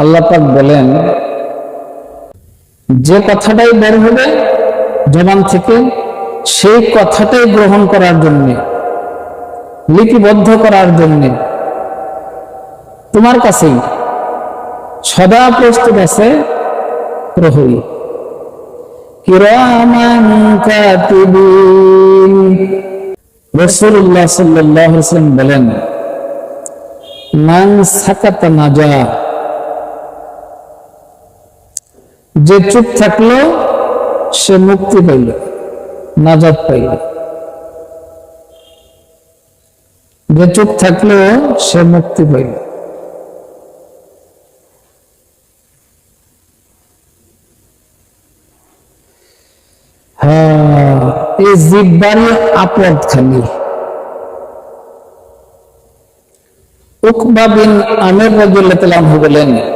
আল্লাহ পাক বলেন, যে কথাটাই বের হবে জবান থেকে, সেই কথাটাই গ্রহণ করার জন্য, লিপিবদ্ধ করার জন্য তোমার কাছেই সদা প্রস্তুত আছে প্রহরী বলেন, মান সাকাতা যে চুপ থাকল, সে মুক্তি পাইল, নাজাত পাইল। যে চুপ থাকল, সে মুক্তি পাইল। হ্যাঁ এই জিব্বারই আপদ খালি। উকবা বিন আমের আনহু বলেন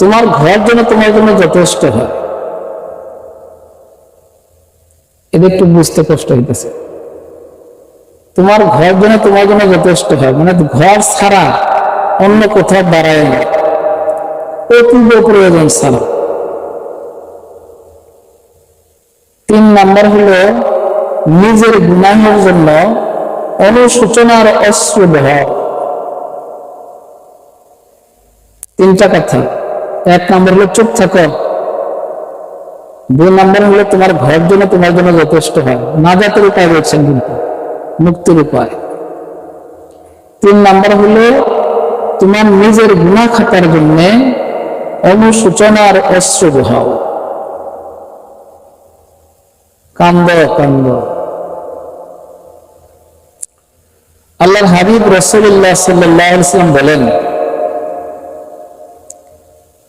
তোমার ঘর যেন তোমার জন্য যথেষ্ট হয়। এটা একটু বুঝতে কষ্ট হইতেছে। তোমার ঘর যেন তোমার জন্য যথেষ্ট হয়। মানে ঘর ছাড়া অন্য কোথাও দাঁড়ায় না। অতীব প্রয়োজন ছাড়া। তিন নাম্বার হলো, নিজের গুণাহের জন্য অনুসূচনার অস্ত্র ব্যবহার তিনটা কথা। এক নম্বর হলো চুপ থাকো। দুই নম্বর হলো তোমার ঘর জন্য তোমার জন্য যথেষ্ট হয়। নাজাতের উপায় বলছেন কিন্তু, মুক্তির উপায়। তিন নম্বর হলো তোমার নিজের গুণা খাতার জন্য অনুসূচনার অস্ত্র বহাও। কান্দ কান্দ। আল্লাহর হাবিব রসুল্লাহ সাল্লাম বলেন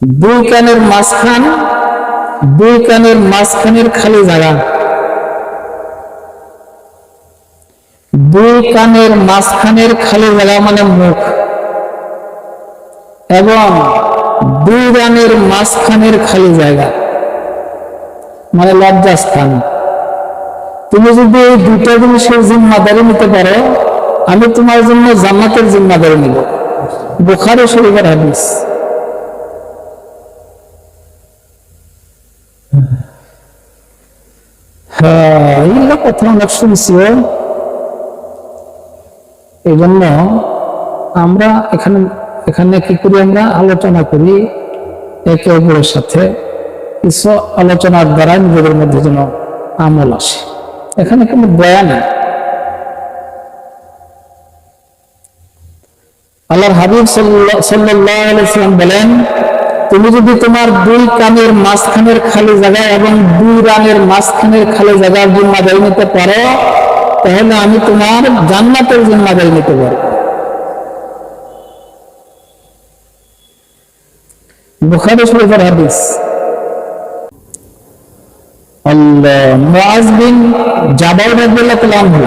দুই কানের মাঝখান দুই কানের মাঝখানের খালি জায়গা। দুই কানের মাঝখানের খালি জায়গা মানে মুখ। এবং দুই রানের মাঝখানের খালি জায়গা মানে লজ্জাস্থান তুমি যদি এই দুইটা জিনিসের জিম্মাদারি নিতে পারো, আমি তোমার জন্য জান্নাতের জিম্মাদারি নিব। বুখারে শরীফের হাদিস। হ্যাঁ কথা অনেক শুনছি এই জন্য আমরা এখানে এখানে কি করি আমরা? আলোচনা করি একে অপরের সাথে। কিছু আলোচনার দ্বারা নিজেদের মধ্যে যেন আমল আসে। এখানে কোনো দয়া নেই। আল্লাহর হাবিব সাল্লাম বলেন তুমি যদি তোমার দুই কানের মাঝখানের খালি জায়গা এবং দুই রানের মাঝখানের খালি জায়গার জিম্মাদারি নিতে পারো, তাহলে আমি তোমার জান্নাতের জিম্মাদারি নিতে পারব। বুখারি শরীফের হাদিস। আল্লাহ মুআজ বিন জাবাল রাদিয়াল্লাহু আনহু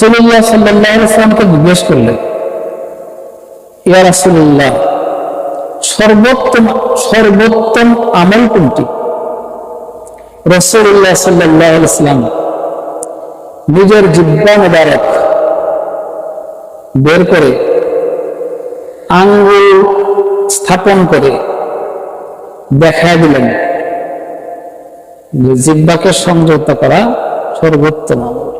সাল্লাল্লাহু জিজ্ঞেস করলেন ইয়া রাসূলুল্লাহ, সর্বোত্তম সর্বোত্তম আমল কোনটি? রাসূলুল্লাহ সাল্লাল্লাহু আলাইহি ওয়াসাল্লাম, নিজের জিব্বা মোবারক বের করে, আঙ্গুল স্থাপন করে দেখা দিলেন জিব্বাকে সংযত করা সর্বোত্তম আমল।